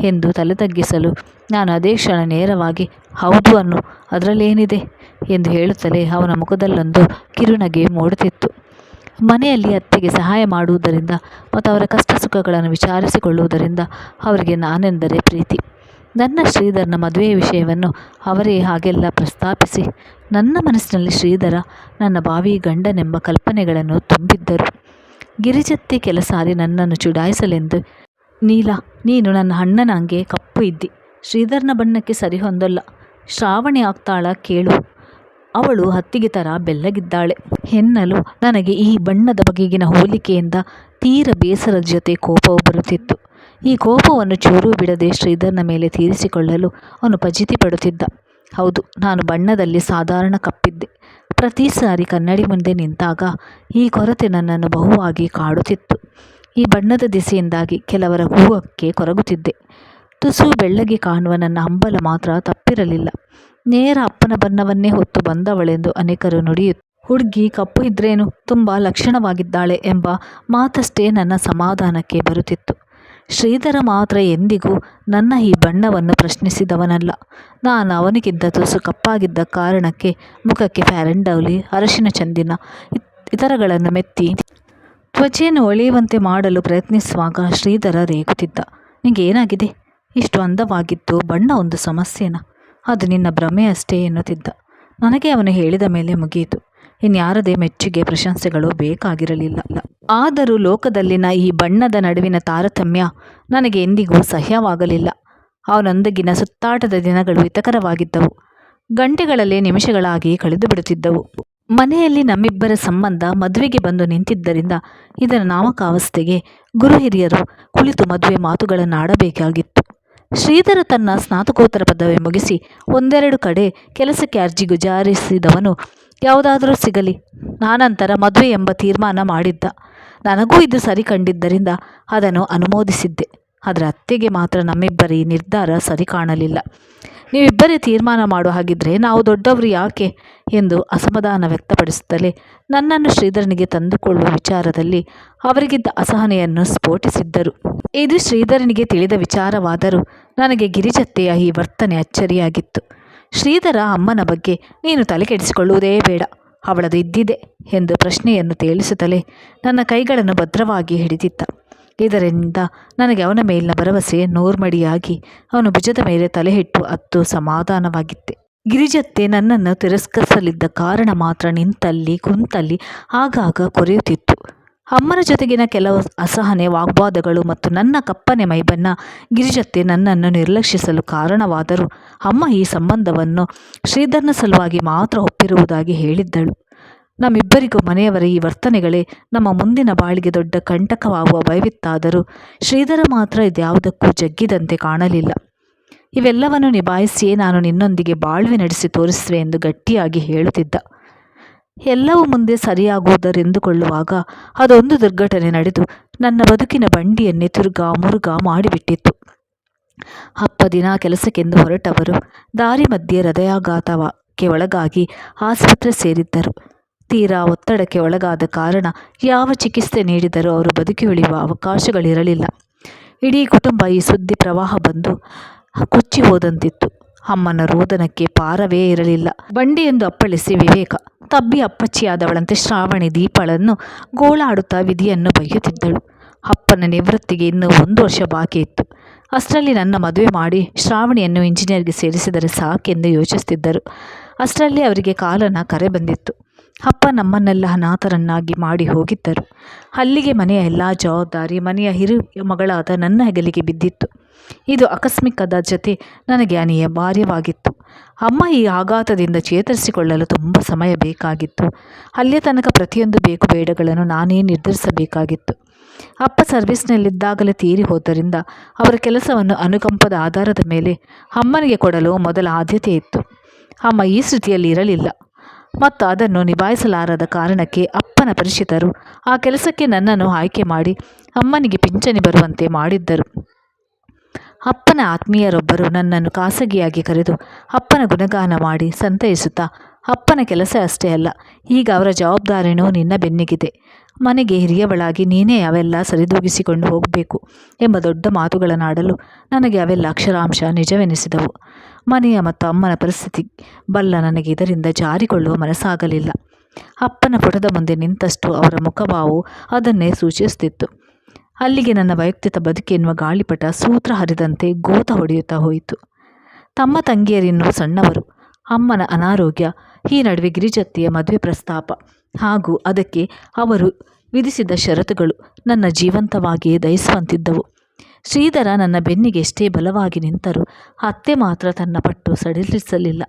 ಎಂದು ತಲೆ ತಗ್ಗಿಸಲು ನಾನು ಅದೇ ಕ್ಷಣ ನೇರವಾಗಿ, ಹೌದು ಅನ್ನು, ಅದರಲ್ಲೇನಿದೆ? ಎಂದು ಹೇಳುತ್ತಲೇ ಅವನ ಮುಖದಲ್ಲೊಂದು ಕಿರುನಗೆ ಮೂಡುತ್ತಿತ್ತು. ಮನೆಯಲ್ಲಿ ಅತ್ತೆಗೆ ಸಹಾಯ ಮಾಡುವುದರಿಂದ ಮತ್ತು ಅವರ ಕಷ್ಟ ಸುಖಗಳನ್ನು ವಿಚಾರಿಸಿಕೊಳ್ಳುವುದರಿಂದ ಅವರಿಗೆ ನಾನೆಂದರೆ ಪ್ರೀತಿ. ನನ್ನ ಶ್ರೀಧರನ ಮದುವೆಯ ವಿಷಯವನ್ನು ಅವರೇ ಹಾಗೆಲ್ಲ ಪ್ರಸ್ತಾಪಿಸಿ, ನನ್ನ ಮನಸ್ಸಿನಲ್ಲಿ ಶ್ರೀಧರ ನನ್ನ ಬಾವಿ ಗಂಡನೆಂಬ ಕಲ್ಪನೆಗಳನ್ನು ತುಂಬಿದ್ದರು. ಗಿರಿಜತ್ತಿ ಕೆಲ ಸಾರಿ ನನ್ನನ್ನು ಚುಡಾಯಿಸಲೆಂದು, ನೀಲ, ನೀನು ನನ್ನ ಅಣ್ಣನ ಹಂಗೆ ಕಪ್ಪು ಇದ್ದಿ. ಶ್ರೀಧರನ ಬಣ್ಣಕ್ಕೆ ಸರಿ ಹೊಂದಲ್ಲ ಶ್ರಾವಣಿ ಆಗ್ತಾಳ, ಕೇಳು. ಅವಳು ಹತ್ತಿಗೆ ಥರ ಬೆಲ್ಲಗಿದ್ದಾಳೆ. ಹೆನ್ನಲು ನನಗೆ ಈ ಬಣ್ಣದ ಬಗೆಗಿನ ಹೋಲಿಕೆಯಿಂದ ತೀರ ಬೇಸರದ ಜೊತೆ ಕೋಪವು ಬರುತ್ತಿತ್ತು. ಈ ಕೋಪವನ್ನು ಚೂರು ಬಿಡದೆ ಶ್ರೀಧರ್ನ ಮೇಲೆ ತೀರಿಸಿಕೊಳ್ಳಲು ಅವನು ಪಜಿತಿ ಪಡುತ್ತಿದ್ದ. ಹೌದು, ನಾನು ಬಣ್ಣದಲ್ಲಿ ಸಾಧಾರಣ ಕಪ್ಪಿದ್ದೆ. ಪ್ರತಿ ಸಾರಿ ಕನ್ನಡಿ ಮುಂದೆ ನಿಂತಾಗ ಈ ಕೊರತೆ ನನ್ನನ್ನು ಬಹುವಾಗಿ ಕಾಡುತ್ತಿತ್ತು. ಈ ಬಣ್ಣದ ದಿಸೆಯಿಂದಾಗಿ ಕೆಲವರ ಹೂವಕ್ಕೆ ಕೊರಗುತ್ತಿದ್ದೆ. ತುಸು ಬೆಳ್ಳಗೆ ಕಾಣುವ ನನ್ನ ಹಂಬಲ ಮಾತ್ರ ತಪ್ಪಿರಲಿಲ್ಲ. ನೇರ ಅಪ್ಪನ ಬಣ್ಣವನ್ನೇ ಹೊತ್ತು ಬಂದವಳೆಂದು ಅನೇಕರು ನುಡಿಯು ಹುಡುಗಿ ಕಪ್ಪು ಇದ್ರೇನು? ತುಂಬ ಲಕ್ಷಣವಾಗಿದ್ದಾಳೆ ಎಂಬ ಮಾತಷ್ಟೇ ನನ್ನ ಸಮಾಧಾನಕ್ಕೆ ಬರುತ್ತಿತ್ತು. ಶ್ರೀಧರ ಮಾತ್ರ ಎಂದಿಗೂ ನನ್ನ ಈ ಬಣ್ಣವನ್ನು ಪ್ರಶ್ನಿಸಿದವನಲ್ಲ. ನಾನು ಅವನಿಗಿದ್ದ ತುಸು ಕಪ್ಪಾಗಿದ್ದ ಕಾರಣಕ್ಕೆ ಮುಖಕ್ಕೆ ಫ್ಯಾರೆಂಡೌಲಿ ಅರಶಿನ ಚಂದಿನ ಇತರಗಳನ್ನು ಮೆತ್ತಿ ತ್ವಚೆಯನ್ನು ಒಳೆಯುವಂತೆ ಮಾಡಲು ಪ್ರಯತ್ನಿಸುವಾಗ ಶ್ರೀಧರ ರೇಗುತ್ತಿದ್ದ. ನಿಂಗೆ ಇಷ್ಟು ಅಂದವಾಗಿದ್ದು ಬಣ್ಣ ಒಂದು ಸಮಸ್ಯೆನ? ಅದು ನಿನ್ನ ಭ್ರಮೆ ಅಷ್ಟೇ ಎನ್ನುತ್ತಿದ್ದ. ನನಗೆ ಅವನು ಹೇಳಿದ ಮೇಲೆ ಮುಗಿಯಿತು. ಇನ್ಯಾರದೇ ಮೆಚ್ಚುಗೆ ಪ್ರಶಂಸೆಗಳು ಬೇಕಾಗಿರಲಿಲ್ಲ. ಆದರೂ ಲೋಕದಲ್ಲಿನ ಈ ಬಣ್ಣದ ನಡುವಿನ ತಾರತಮ್ಯ ನನಗೆ ಎಂದಿಗೂ ಸಹ್ಯವಾಗಲಿಲ್ಲ. ಅವನೊಂದಿಗಿನ ಸುತ್ತಾಟದ ದಿನಗಳು ಹಿತಕರವಾಗಿದ್ದವು. ಗಂಟೆಗಳಲ್ಲೇ ನಿಮಿಷಗಳಾಗಿ ಕಳೆದು ಬಿಡುತ್ತಿದ್ದವು ಮನೆಯಲ್ಲಿ ನಮ್ಮಿಬ್ಬರ ಸಂಬಂಧ ಮದುವೆಗೆ ಬಂದು ನಿಂತಿದ್ದರಿಂದ ಇದರ ನಾಮಕಾವಸ್ಥೆಗೆ ಗುರು ಹಿರಿಯರು ಕುಳಿತು ಮದುವೆ ಮಾತುಗಳನ್ನಾಡಬೇಕಾಗಿತ್ತು ಶ್ರೀಧರ ತನ್ನ ಸ್ನಾತಕೋತ್ತರ ಪದವಿ ಮುಗಿಸಿ ಒಂದೆರಡು ಕಡೆ ಕೆಲಸಕ್ಕೆ ಅರ್ಜಿ ಗುಜಾರಿಸಿದವನು ಯಾವುದಾದರೂ ಸಿಗಲಿ. ನಾನಂತರ ಮದುವೆ ಎಂಬ ತೀರ್ಮಾನ ಮಾಡಿದ್ದ. ನನಗೂ ಇದು ಸರಿ ಕಂಡಿದ್ದರಿಂದ ಅದನ್ನು ಅನುಮೋದಿಸಿದ್ದೆ. ಅದರ ಅತ್ತೆಗೆ ಮಾತ್ರ ನಮ್ಮಿಬ್ಬರ ಈ ನಿರ್ಧಾರ ಸರಿ ಕಾಣಲಿಲ್ಲ. ನೀವಿಬ್ಬರೇ ತೀರ್ಮಾನ ಮಾಡೋ ಹಾಗಿದ್ರೆ ನಾವು ದೊಡ್ಡವರು ಯಾಕೆ ಎಂದು ಅಸಮಾಧಾನ ವ್ಯಕ್ತಪಡಿಸುತ್ತಲೇ ನನ್ನನ್ನು ಶ್ರೀಧರನಿಗೆ ತಂದುಕೊಳ್ಳುವ ವಿಚಾರದಲ್ಲಿ ಅವರಿಗಿದ್ದ ಅಸಹನೆಯನ್ನು ಸ್ಫೋಟಿಸಿದ್ದರು. ಇದು ಶ್ರೀಧರನಿಗೆ ತಿಳಿದ ವಿಚಾರವಾದರೂ ನನಗೆ ಗಿರಿಜತ್ತೆಯ ಈ ವರ್ತನೆ ಅಚ್ಚರಿಯಾಗಿತ್ತು. ಶ್ರೀಧರ ಅಮ್ಮನ ಬಗ್ಗೆ ನೀನು ತಲೆ ಕೆಡಿಸಿಕೊಳ್ಳುವುದೇ ಬೇಡ, ಅವಳದು ಇದ್ದಿದೆ ಎಂದು ಪ್ರಶ್ನೆಯನ್ನು ತೇಲಿಸುತ್ತಲೇ ನನ್ನ ಕೈಗಳನ್ನು ಭದ್ರವಾಗಿ ಹಿಡಿದಿದ್ದ ಇದರಿಂದ ನನಗೆ ಅವನ ಮೇಲಿನ ಭರವಸೆ ನೋರ್ಮಡಿಯಾಗಿ ಅವನು ಭುಜದ ಮೇಲೆ ತಲೆ ಹಿಟ್ಟು ಅತ್ತು ಸಮಾಧಾನವಾಗಿತ್ತೆ. ಗಿರಿಜತ್ತೆ ನನ್ನನ್ನು ತಿರಸ್ಕರಿಸಲಿದ್ದ ಕಾರಣ ಮಾತ್ರ ನಿಂತಲ್ಲಿ ಕುಂತಲ್ಲಿ ಆಗಾಗ ಕೊರೆಯುತ್ತಿತ್ತು. ಅಮ್ಮನ ಜೊತೆಗಿನ ಕೆಲವು ಅಸಹನೆ, ವಾಗ್ವಾದಗಳು ಮತ್ತು ನನ್ನ ಕಪ್ಪನೆ ಮೈಬಣ್ಣ ಗಿರಿಜತ್ತೆ ನನ್ನನ್ನು ನಿರ್ಲಕ್ಷಿಸಲು ಕಾರಣವಾದರೂ ಅಮ್ಮ ಈ ಸಂಬಂಧವನ್ನು ಶ್ರೀಧರ್ನ ಸಲುವಾಗಿ ಮಾತ್ರ ಒಪ್ಪಿರುವುದಾಗಿ ಹೇಳಿದ್ದಳು. ನಮ್ಮಿಬ್ಬರಿಗೂ ಮನೆಯವರ ಈ ವರ್ತನೆಗಳೇ ನಮ್ಮ ಮುಂದಿನ ಬಾಳಿಗೆ ದೊಡ್ಡ ಕಂಟಕವಾಗುವ ಭಯವಿತ್ತಾದರೂ ಶ್ರೀಧರ ಮಾತ್ರ ಇದ್ಯಾವುದಕ್ಕೂ ಜಗ್ಗಿದಂತೆ ಕಾಣಲಿಲ್ಲ. ಇವೆಲ್ಲವನ್ನು ನಿಭಾಯಿಸಿಯೇ ನಾನು ನಿನ್ನೊಂದಿಗೆ ಬಾಳ್ವೆ ನಡೆಸಿ ತೋರಿಸುವೆ ಎಂದು ಗಟ್ಟಿಯಾಗಿ ಹೇಳುತ್ತಿದ್ದ. ಎಲ್ಲವೂ ಮುಂದೆ ಸರಿಯಾಗುವುದರೆಂದುಕೊಳ್ಳುವಾಗ ಅದೊಂದು ದುರ್ಘಟನೆ ನಡೆದು ನನ್ನ ಬದುಕಿನ ಬಂಡಿಯನ್ನೇ ತಿರುಗಾ ಮುರುಗಾ ಮಾಡಿಬಿಟ್ಟಿತ್ತು. ಅಪ್ಪ ದಿನ ಕೆಲಸಕ್ಕೆಂದು ಹೊರಟವರು. ದಾರಿ ಮಧ್ಯೆ ಹೃದಯಾಘಾತಕ್ಕೆ ಒಳಗಾಗಿ ಆಸ್ಪತ್ರೆ ಸೇರಿದ್ದರು. ತೀರಾ ಒತ್ತಡಕ್ಕೆ ಒಳಗಾದ ಕಾರಣ ಯಾವ ಚಿಕಿತ್ಸೆ ನೀಡಿದರೂ ಅವರು ಬದುಕಿ ಉಳಿಯುವ ಅವಕಾಶಗಳಿರಲಿಲ್ಲ. ಇಡೀ ಕುಟುಂಬ ಈ ಸುದ್ದಿ ಪ್ರವಾಹ ಬಂದು ಕೊಚ್ಚಿ ಹೋದಂತಿತ್ತು. ಅಮ್ಮನ ರೋದನಕ್ಕೆ ಪಾರವೇ ಇರಲಿಲ್ಲ. ಬಂಡಿಯೆಂದು ಅಪ್ಪಳಿಸಿ ವಿವೇಕ. ತಬ್ಬಿ ಅಪ್ಪಚ್ಚಿಯಾದವಳಂತೆ ಶ್ರಾವಣಿ ದೀಪಳನ್ನು ಗೋಳಾಡುತ್ತಾ ವಿಧಿಯನ್ನು ಬೈಯುತ್ತಿದ್ದಳು ಅಪ್ಪನ ನಿವೃತ್ತಿಗೆ ಇನ್ನೂ ಒಂದು ವರ್ಷ ಬಾಕಿ ಇತ್ತು. ಅಷ್ಟರಲ್ಲಿ ನನ್ನ ಮದುವೆ ಮಾಡಿ ಶ್ರಾವಣಿಯನ್ನು ಇಂಜಿನಿಯರ್ಗೆ ಸೇರಿಸಿದರೆ ಸಾಕೆಂದು ಯೋಚಿಸುತ್ತಿದ್ದರು. ಅಷ್ಟರಲ್ಲಿ ಅವರಿಗೆ ಕಾಲನ ಕರೆ ಬಂದಿತ್ತು. ಅಪ್ಪ ನಮ್ಮನ್ನೆಲ್ಲ ಅನಾಥರನ್ನಾಗಿ ಮಾಡಿ ಹೋಗಿದ್ದರು. ಅಲ್ಲಿಗೆ ಮನೆಯ ಎಲ್ಲ ಜವಾಬ್ದಾರಿ ಮನೆಯ ಹಿರಿಯ ಮಗಳಾದ ನನ್ನ ಹೆಗಲಿಗೆ ಬಿದ್ದಿತ್ತು. ಇದು ಆಕಸ್ಮಿಕದ ಜೊತೆ ನನಗೆ ಅನಿವಾರ್ಯವಾಗಿತ್ತು ಅಮ್ಮ ಈ ಆಘಾತದಿಂದ ಚೇತರಿಸಿಕೊಳ್ಳಲು ತುಂಬ ಸಮಯ ಬೇಕಾಗಿತ್ತು. ಅಲ್ಲಿಯ ತನಕ ಪ್ರತಿಯೊಂದು ಬೇಕು ಬೇಡಗಳನ್ನು ನಾನೇ ನಿರ್ಧರಿಸಬೇಕಾಗಿತ್ತು. ಅಪ್ಪ ಸರ್ವಿಸ್ನಲ್ಲಿದ್ದಾಗಲೇ ತೀರಿ ಹೋದ್ದರಿಂದ ಅವರ ಕೆಲಸವನ್ನು ಅನುಕಂಪದ ಆಧಾರದ ಮೇಲೆ ಅಮ್ಮನಿಗೆ ಕೊಡಲು ಮೊದಲ ಆದ್ಯತೆ ಇತ್ತು. ಅಮ್ಮ ಈ ಸ್ಥಿತಿಯಲ್ಲಿ ಇರಲಿಲ್ಲ. ಮತ್ತು ಅದನ್ನು ನಿಭಾಯಿಸಲಾರದ ಕಾರಣಕ್ಕೆ ಅಪ್ಪನ ಪರಿಚಿತರು ಆ ಕೆಲಸಕ್ಕೆ ನನ್ನನ್ನು ಆಯ್ಕೆ ಮಾಡಿ ಅಮ್ಮನಿಗೆ ಪಿಂಚಣಿ ಬರುವಂತೆ ಮಾಡಿದ್ದರು. ಅಪ್ಪನ ಆತ್ಮೀಯರೊಬ್ಬರು ನನ್ನನ್ನು ಖಾಸಗಿಯಾಗಿ ಕರೆದು ಅಪ್ಪನ ಗುಣಗಾನ ಮಾಡಿ ಸಂತೈಸುತ್ತಾ, ಅಪ್ಪನ ಕೆಲಸ ಅಷ್ಟೇ ಅಲ್ಲ, ಈಗ ಅವರ ಜವಾಬ್ದಾರಿನೂ ನಿನ್ನ ಬೆನ್ನಿಗಿದೆ. ಮನೆಗೆ ಹಿರಿಯವಳಾಗಿ ನೀನೇ ಅವೆಲ್ಲ ಸರಿದೂಗಿಸಿಕೊಂಡು ಹೋಗಬೇಕು ಎಂಬ ದೊಡ್ಡ ಮಾತುಗಳನ್ನಾಡಲು ನನಗೆ ಅವೆಲ್ಲ ಅಕ್ಷರಾಂಶ ನಿಜವೆನಿಸಿದವು. ಮನೆಯ ಮತ್ತು ಅಮ್ಮನ ಪರಿಸ್ಥಿತಿ ಬಲ್ಲ ನನಗೆ ಇದರಿಂದ ಜಾರಿಕೊಳ್ಳುವ ಮನಸ್ಸಾಗಲಿಲ್ಲ. ಅಪ್ಪನ ಪುಟದ ಮುಂದೆ ನಿಂತಷ್ಟು ಅವರ ಮುಖಭಾವವು ಅದನ್ನೇ ಸೂಚಿಸುತ್ತಿತ್ತು. ಅಲ್ಲಿಗೆ ನನ್ನ ವೈಯಕ್ತಿಕ ಬದುಕೆನ್ನುವ ಗಾಳಿಪಟ ಸೂತ್ರ ಹರಿದಂತೆ ಗೋತ ಹೊಡೆಯುತ್ತಾ ಹೋಯಿತು. ತಮ್ಮ ತಂಗಿಯರಿನ್ನು ಸಣ್ಣವರು. ಅಮ್ಮನ ಅನಾರೋಗ್ಯ, ಈ ನಡುವೆ ಗಿರಿಜತ್ತಿಯ ಮದುವೆ ಪ್ರಸ್ತಾಪ. ಹಾಗೂ ಅದಕ್ಕೆ ಅವರು ವಿಧಿಸಿದ ಷರತ್ತುಗಳು ನನ್ನ ಜೀವಂತವಾಗಿಯೇ ದಯಿಸುವಂತಿದ್ದವು ಶ್ರೀಧರ ನನ್ನ ಬೆನ್ನಿಗೆ ಎಷ್ಟೇ ಬಲವಾಗಿ ನಿಂತರೂ ಅತ್ತೆ ಮಾತ್ರ ತನ್ನ ಪಟ್ಟು ಸಡಿಲಿಸಲಿಲ್ಲ.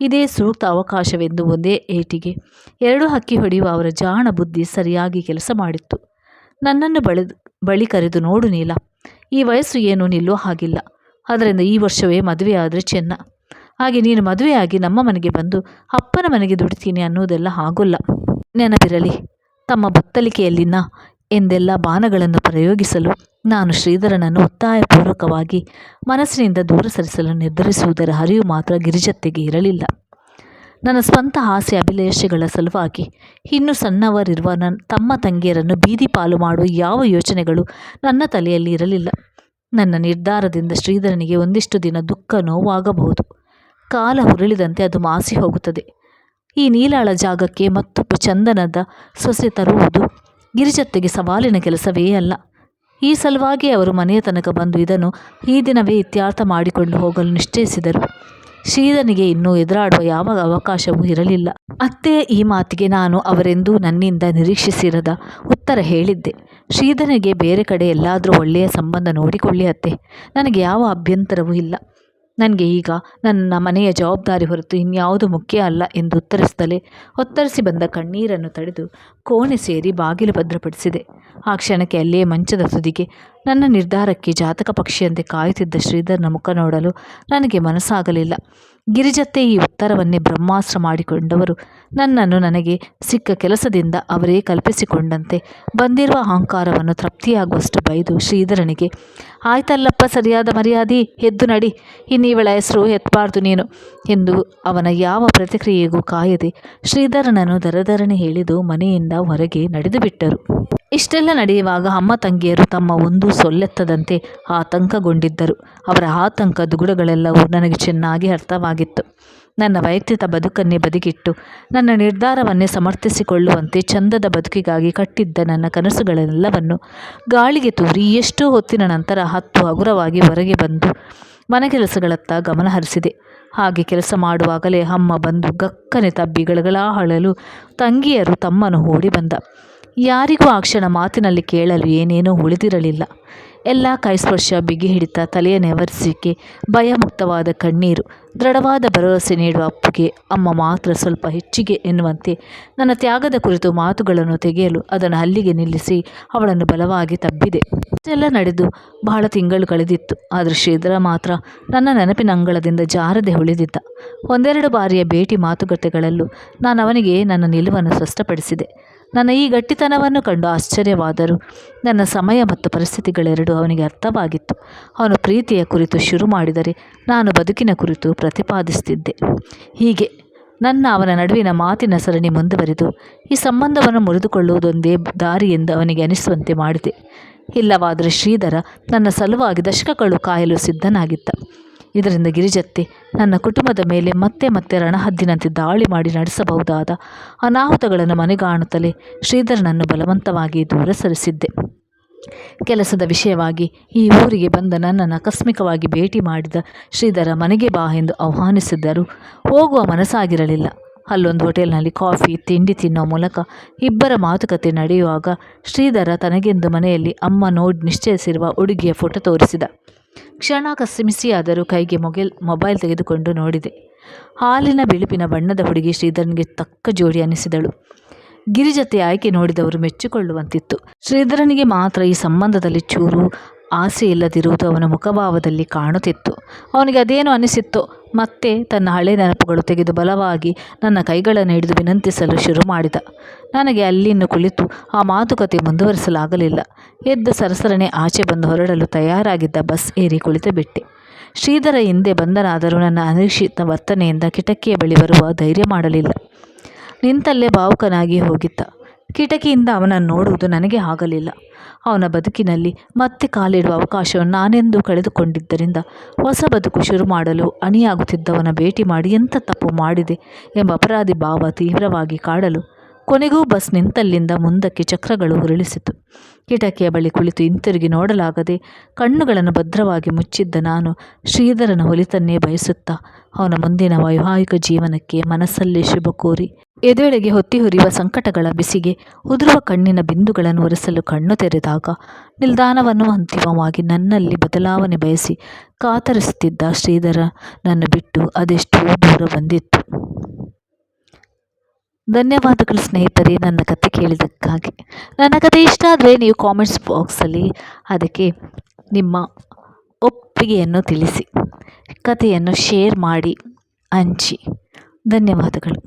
ಇದೇ ಸೂಕ್ತ ಅವಕಾಶವೆಂದು ಒಂದೇ ಏಟಿಗೆ ಎರಡು ಹಕ್ಕಿ ಹೊಡೆಯುವ ಅವರ ಜಾಣ ಬುದ್ಧಿ ಸರಿಯಾಗಿ ಕೆಲಸ ಮಾಡಿತ್ತು. ನನ್ನನ್ನು ಬಳಿ ಬಳಿ ಕರೆದು, ನೋಡು ನೀಲ, ಈ ವಯಸ್ಸು ಏನು ನಿಲ್ಲೋ ಹಾಗಿಲ್ಲ. ಅದರಿಂದ ಈ ವರ್ಷವೇ ಮದುವೆಯಾದರೆ ಚೆನ್ನ. ಹಾಗೆ ನೀನು ಮದುವೆಯಾಗಿ ನಮ್ಮ ಮನೆಗೆ ಬಂದು ಅಪ್ಪನ ಮನೆಗೆ ದುಡಿತೀನಿ ಅನ್ನೋದೆಲ್ಲ ಆಗೋಲ್ಲ. ನೆನಪಿರಲಿ, ತಮ್ಮ ಬತ್ತಲಿಕೆಯಲ್ಲಿನ ಎಂದೆಲ್ಲ ಬಾಣಗಳನ್ನು ಪ್ರಯೋಗಿಸಲು ನಾನು ಶ್ರೀಧರನನ್ನು ಒತ್ತಾಯಪೂರ್ವಕವಾಗಿ ಮನಸ್ಸಿನಿಂದ ದೂರ ಸರಿಸಲು ನಿರ್ಧರಿಸುವುದರ ಹರಿವು ಮಾತ್ರ ಗಿರಿಜತ್ತೆಗೆ ಇರಲಿಲ್ಲ. ನನ್ನ ಸ್ವಂತ ಆಸೆ ಅಭಿಲಾಷೆಗಳ ಸಲುವಾಗಿ. ಇನ್ನೂ ಸಣ್ಣವರಿರುವ ನನ್ನ ತಮ್ಮ ತಂಗಿಯರನ್ನು ಬೀದಿ ಪಾಲು ಮಾಡುವ ಯಾವ ಯೋಚನೆಗಳು ನನ್ನ ತಲೆಯಲ್ಲಿ ಇರಲಿಲ್ಲ. ನನ್ನ ನಿರ್ಧಾರದಿಂದ ಶ್ರೀಧರನಿಗೆ ಒಂದಿಷ್ಟು ದಿನ ದುಃಖ ನೋವಾಗಬಹುದು. ಕಾಲ ಹುರುಳಿದಂತೆ ಅದು ಮಾಸಿ ಹೋಗುತ್ತದೆ. ಈ ನೀಲಾಳ ಜಾಗಕ್ಕೆ ಮತ್ತೊಬ್ಬ ಚಂದನದ ಸೊಸೆ ತರುವುದು ಗಿರಿಜತ್ತೆಗೆ ಸವಾಲಿನ ಕೆಲಸವೇ ಅಲ್ಲ. ಈ ಸಲುವಾಗಿ ಅವರು ಮನೆಯ ತನಕ ಬಂದು ಇದನ್ನು ಈ ದಿನವೇ ಇತ್ಯರ್ಥ ಮಾಡಿಕೊಂಡು ಹೋಗಲು ನಿಶ್ಚಯಿಸಿದರು. ಶ್ರೀಧನಿಗೆ ಇನ್ನೂ ಎದುರಾಡುವ ಯಾವ ಅವಕಾಶವೂ ಇರಲಿಲ್ಲ. ಅತ್ತೆ ಈ ಮಾತಿಗೆ ನಾನು ಅವರೆಂದೂ ನನ್ನಿಂದ ನಿರೀಕ್ಷಿಸಿರದ ಉತ್ತರ ಹೇಳಿದ್ದೆ. ಶ್ರೀಧನಿಗೆ ಬೇರೆ ಕಡೆ ಎಲ್ಲಾದರೂ ಒಳ್ಳೆಯ ಸಂಬಂಧ ನೋಡಿಕೊಳ್ಳಿ ಅತ್ತೆ. ನನಗೆ ಯಾವ ಅಭ್ಯಂತರವೂ ಇಲ್ಲ. ನನಗೆ ಈಗ ನನ್ನ ಮನೆಯ ಜವಾಬ್ದಾರಿ ಹೊರತು ಇನ್ಯಾವುದು ಮುಖ್ಯ ಅಲ್ಲ ಎಂದು ಉತ್ತರಿಸುತ್ತಲೇ ಒತ್ತರಿಸಿ ಬಂದ ಕಣ್ಣೀರನ್ನು ತಡೆದು ಕೋಣೆ ಸೇರಿ ಬಾಗಿಲು ಭದ್ರಪಡಿಸಿದೆ. ಆ ಕ್ಷಣಕ್ಕೆ ಅಲ್ಲಿಯೇ ಮಂಚದ ತುದಿಗೆ ನನ್ನ ನಿರ್ಧಾರಕ್ಕೆ ಜಾತಕ ಪಕ್ಷಿಯಂತೆ ಕಾಯುತ್ತಿದ್ದ ಶ್ರೀಧರ್ನ ಮುಖ ನೋಡಲು ನನಗೆ ಮನಸ್ಸಾಗಲಿಲ್ಲ. ಗಿರಿಜತ್ತೆ ಈ ಉತ್ತರವನ್ನೇ ಬ್ರಹ್ಮಾಸ್ತ್ರ ಮಾಡಿಕೊಂಡವರು. ನನ್ನನ್ನು ನನಗೆ ಸಿಕ್ಕ ಕೆಲಸದಿಂದ ಅವರೇ ಕಲ್ಪಿಸಿಕೊಂಡಂತೆ ಬಂದಿರುವ ಅಹಂಕಾರವನ್ನು ತೃಪ್ತಿಯಾಗುವಷ್ಟು ಬೈದು ಶ್ರೀಧರನಿಗೆ, ಆಯ್ತಲ್ಲಪ್ಪ, ಸರಿಯಾದ ಮರ್ಯಾದೆ, ಎದ್ದು ನಡಿ. ಇನ್ನೀವಳ ಹೆಸರು ಎತ್ತಬಾರ್ದು ನೀನು ಎಂದು ಅವನ ಯಾವ ಪ್ರತಿಕ್ರಿಯೆಗೂ ಕಾಯದೆ ಶ್ರೀಧರನನ್ನು ದರದರನೆ ಹೇಳಿದು ಮನೆಯಿಂದ ಹೊರಗೆ ನಡೆದು ಬಿಟ್ಟರು ಇಷ್ಟೆಲ್ಲ ನಡೆಯುವಾಗ ಅಮ್ಮ ತಂಗಿಯರು ತಮ್ಮ ಒಂದು ಸೊಲ್ಲೆತ್ತದಂತೆ ಆತಂಕಗೊಂಡಿದ್ದರು. ಅವರ ಆತಂಕ ದುಗುಡಗಳೆಲ್ಲವೂ ನನಗೆ ಚೆನ್ನಾಗಿ ಅರ್ಥವಾಗಿತ್ತು. ನನ್ನ ವೈಯಕ್ತಿಕ ಬದುಕನ್ನೇ ಬದುಕಿಟ್ಟು ನನ್ನ ನಿರ್ಧಾರವನ್ನೇ ಸಮರ್ಥಿಸಿಕೊಳ್ಳುವಂತೆ ಚಂದದ ಬದುಕಿಗಾಗಿ ಕಟ್ಟಿದ್ದ ನನ್ನ ಕನಸುಗಳೆಲ್ಲವನ್ನು ಗಾಳಿಗೆ ತೂರಿ ಎಷ್ಟೋ ಹೊತ್ತಿನ ನಂತರ ಹತ್ತು ಹಗುರವಾಗಿ ಹೊರಗೆ ಬಂದು ಮನೆ ಕೆಲಸಗಳತ್ತ ಗಮನ ಹರಿಸಿದೆ. ಹಾಗೆ ಕೆಲಸ ಮಾಡುವಾಗಲೇ ಅಮ್ಮ ಬಂದು ಗಕ್ಕನೆ ತಬ್ಬಿ ಗಳಗಳಾಹಳಲು ತಂಗಿಯರು ತಮ್ಮನ್ನು ಓಡಿ ಬಂದ. ಯಾರಿಗೂ ಆ ಕ್ಷಣ ಮಾತಿನಲ್ಲಿ ಕೇಳಲು ಏನೇನೂ ಉಳಿದಿರಲಿಲ್ಲ. ಎಲ್ಲ ಕೈಸ್ಪರ್ಶ ಬಿಗಿ ಹಿಡಿತ ತಲೆಯ ನೆವರಿಸಿಕೆ, ಭಯಮುಕ್ತವಾದ ಕಣ್ಣೀರು, ದೃಢವಾದ ಭರವಸೆ ನೀಡುವ ಅಪ್ಪುಗೆ, ಅಮ್ಮ ಮಾತ್ರ ಸ್ವಲ್ಪ ಹೆಚ್ಚಿಗೆ ಎನ್ನುವಂತೆ, ನನ್ನ ತ್ಯಾಗದ ಕುರಿತು ಮಾತುಗಳನ್ನು ತೆಗೆಯಲು ಅದನ್ನು ಅಲ್ಲಿಗೆ ನಿಲ್ಲಿಸಿ ಅವಳನ್ನು ಬಲವಾಗಿ ತಬ್ಬಿದೆ. ಇಷ್ಟೆಲ್ಲ ನಡೆದು ಬಹಳ ತಿಂಗಳು ಕಳೆದಿತ್ತು. ಆದರೆ ಶ್ರೀಧರ ಮಾತ್ರ ನನ್ನ ನೆನಪಿನ ಅಂಗಳದಿಂದ ಜಾರದೆ ಉಳಿದಿದ್ದ. ಒಂದೆರಡು ಬಾರಿಯ ಭೇಟಿ ಮಾತುಕತೆಗಳಲ್ಲೂ ನಾನು ಅವನಿಗೆ ನನ್ನ ನಿಲುವನ್ನು ಸ್ಪಷ್ಟಪಡಿಸಿದೆ. ನನ್ನ ಈ ಗಟ್ಟಿತನವನ್ನು ಕಂಡು ಆಶ್ಚರ್ಯವಾದರು. ನನ್ನ ಸಮಯ ಮತ್ತು ಪರಿಸ್ಥಿತಿಗಳೆರಡೂ ಅವನಿಗೆ ಅರ್ಥವಾಗಿತ್ತು. ಅವನು ಪ್ರೀತಿಯ ಕುರಿತು ಶುರು ಮಾಡಿದರೆ ನಾನು ಬದುಕಿನ ಕುರಿತು ಪ್ರತಿಪಾದಿಸುತ್ತಿದ್ದೆ ಹೀಗೆ ನನ್ನ ಅವನ ನಡುವಿನ ಮಾತಿನ ಸರಣಿ ಮುಂದುವರಿದು ಈ ಸಂಬಂಧವನ್ನು ಮುರಿದುಕೊಳ್ಳುವುದೊಂದೇ ದಾರಿ ಎಂದು ಅವನಿಗೆ ಅನಿಸುವಂತೆ ಮಾಡಿದೆ. ಇಲ್ಲವಾದರೆ ಶ್ರೀಧರ ನನ್ನ ಸಲುವಾಗಿ ದಶಕಗಳು ಕಾಯಲು ಸಿದ್ಧನಾಗಿದ್ದ. ಇದರಿಂದ ಗಿರಿಜತ್ತೆ ನನ್ನ ಕುಟುಂಬದ ಮೇಲೆ ಮತ್ತೆ ಮತ್ತೆ ರಣಹದ್ದಿನಂತೆ ದಾಳಿ ಮಾಡಿ ನಡೆಸಬಹುದಾದ ಅನಾಹುತಗಳನ್ನು ಮನೆಗಾಣುತ್ತಲೇ ಶ್ರೀಧರನನ್ನು ಬಲವಂತವಾಗಿ ದೂರ ಸರಿಸಿದ್ದೆ. ಕೆಲಸದ ವಿಷಯವಾಗಿ ಈ ಊರಿಗೆ ಬಂದ ನನ್ನನ್ನು ಆಕಸ್ಮಿಕವಾಗಿ ಭೇಟಿ ಮಾಡಿದ ಶ್ರೀಧರ ಮನೆಗೆ ಬಾ ಎಂದು ಆಹ್ವಾನಿಸಿದ್ದರು. ಹೋಗುವ ಮನಸ್ಸಾಗಿರಲಿಲ್ಲ. ಅಲ್ಲೊಂದು ಹೋಟೆಲ್ನಲ್ಲಿ ಕಾಫಿ, ತಿಂಡಿ ತಿನ್ನೋ ಮೂಲಕ ಇಬ್ಬರ ಮಾತುಕತೆ ನಡೆಯುವಾಗ ಶ್ರೀಧರ ತನಗೆಂದು ಮನೆಯಲ್ಲಿ ಅಮ್ಮ ನೋಡಿ ನಿಶ್ಚಯಿಸಿರುವ ಹುಡುಗಿಯ ಫೋಟೋ ತೋರಿಸಿದ. ಕ್ಷಣ ಕಸಿಮಿಸಿಯಾದರೂ ಕೈಗೆ ಮೊಗೆಲ್ ಮೊಬೈಲ್ ತೆಗೆದುಕೊಂಡು ನೋಡಿದೆ. ಹಾಲಿನ ಬಿಳುಪಿನ ಬಣ್ಣದ ಹುಡುಗಿ ಶ್ರೀಧರನ್ಗೆ ತಕ್ಕ ಜೋಡಿ ಅನಿಸಿದಳು ಗಿರಿಜತೆ ಆಯ್ಕೆ ನೋಡಿದವರು ಮೆಚ್ಚಿಕೊಳ್ಳುವಂತಿತ್ತು. ಶ್ರೀಧರನಿಗೆ ಮಾತ್ರ ಈ ಸಂಬಂಧದಲ್ಲಿ ಚೂರು ಆಸೆ ಇಲ್ಲದಿರುವುದು ಅವನ ಮುಖಭಾವದಲ್ಲಿ ಕಾಣುತ್ತಿತ್ತು. ಅವನಿಗೆ ಅದೇನು ಅನಿಸಿತ್ತೋ ಮತ್ತೆ ತನ್ನ ಹಳೆ ನೆನಪುಗಳು ತೆಗೆದು ಬಲವಾಗಿ ನನ್ನ ಕೈಗಳನ್ನು ಹಿಡಿದು ವಿನಂತಿಸಲು ಶುರು ಮಾಡಿದ. ನನಗೆ ಅಲ್ಲಿನ್ನು ಕುಳಿತು ಆ ಮಾತುಕತೆ ಮುಂದುವರಿಸಲಾಗಲಿಲ್ಲ. ಎದ್ದ ಸರಸರನೆ ಆಚೆ ಬಂದು ಹೊರಡಲು ತಯಾರಾಗಿದ್ದ ಬಸ್ ಏರಿ ಕುಳಿತ ಬಿಟ್ಟೆ. ಶ್ರೀಧರ ಹಿಂದೆ ಬಂದನಾದರೂ ನನ್ನ ಅನಿರೀಕ್ಷಿತ ವರ್ತನೆಯಿಂದ ಕಿಟಕಿಯ ಬಳಿ ಬರುವ ಧೈರ್ಯ ಮಾಡಲಿಲ್ಲ. ನಿಂತಲ್ಲೇ ಭಾವುಕನಾಗಿ ಹೋಗಿದ್ದ. ಕಿಟಕಿಯಿಂದ ಅವನನ್ನು ನೋಡುವುದು ನನಗೆ ಆಗಲಿಲ್ಲ. ಅವನ ಬದುಕಿನಲ್ಲಿ ಮತ್ತೆ ಕಾಲಿಡುವ ಅವಕಾಶವನ್ನು ನಾನೆಂದೂ ಕಳೆದುಕೊಂಡಿದ್ದರಿಂದ ಹೊಸ ಬದುಕು ಶುರು ಮಾಡಲು ಅಣಿಯಾಗುತ್ತಿದ್ದವನ ಭೇಟಿ ಮಾಡಿ ಎಂಥ ತಪ್ಪು ಮಾಡಿದೆ ಎಂಬ ಅಪರಾಧಿ ಭಾವ ತೀವ್ರವಾಗಿ ಕಾಡಲು ಕೊನೆಗೂ ಬಸ್ ನಿಂತಲ್ಲಿಂದ ಮುಂದಕ್ಕೆ ಚಕ್ರಗಳು ಉರುಳಿಸಿತು. ಕಿಟಕಿಯ ಬಳಿ ಕುಳಿತು ಹಿಂತಿರುಗಿ ನೋಡಲಾಗದೆ ಕಣ್ಣುಗಳನ್ನು ಭದ್ರವಾಗಿ ಮುಚ್ಚಿದ್ದ ನಾನು ಶ್ರೀಧರನ ಒಲಿತನ್ನೇ ಬಯಸುತ್ತಾ ಅವನ ಮುಂದಿನ ವೈವಾಹಿಕ ಜೀವನಕ್ಕೆ ಮನಸ್ಸಲ್ಲೇ ಶುಭ ಕೋರಿ ಎದೆಯೊಳಗೆ ಹೊತ್ತಿ ಹುರಿಯುವ ಸಂಕಟಗಳ ಬಿಸಿಗೆ, ಉದುರುವ ಕಣ್ಣಿನ ಬಿಂದುಗಳನ್ನು ಒರೆಸಲು ಕಣ್ಣು ತೆರೆದಾಗ, ನಿಲ್ದಾಣವನ್ನು ಅಂತಿಮವಾಗಿ ನನ್ನಲ್ಲಿ ಬದಲಾವಣೆ ಬಯಸಿ ಕಾತರಿಸುತ್ತಿದ್ದ ಶ್ರೀಧರ ನನ್ನ ಬಿಟ್ಟು ಅದೆಷ್ಟೋ ದೂರ ಬಂದಿತ್ತು. ಧನ್ಯವಾದಗಳು ಸ್ನೇಹಿತರೆ ನನ್ನ ಕತೆ ಕೇಳಿದ್ದಕ್ಕಾಗಿ. ನನ್ನ ಕತೆ ಇಷ್ಟ ಆದರೆ ನೀವು ಕಾಮೆಂಟ್ಸ್ ಬಾಕ್ಸಲ್ಲಿ ಅದಕ್ಕೆ ನಿಮ್ಮ ಒಪ್ಪಿಗೆಯನ್ನು ತಿಳಿಸಿ, ಕಥೆಯನ್ನು ಶೇರ್ ಮಾಡಿ, ಹಂಚಿ. ಧನ್ಯವಾದಗಳು.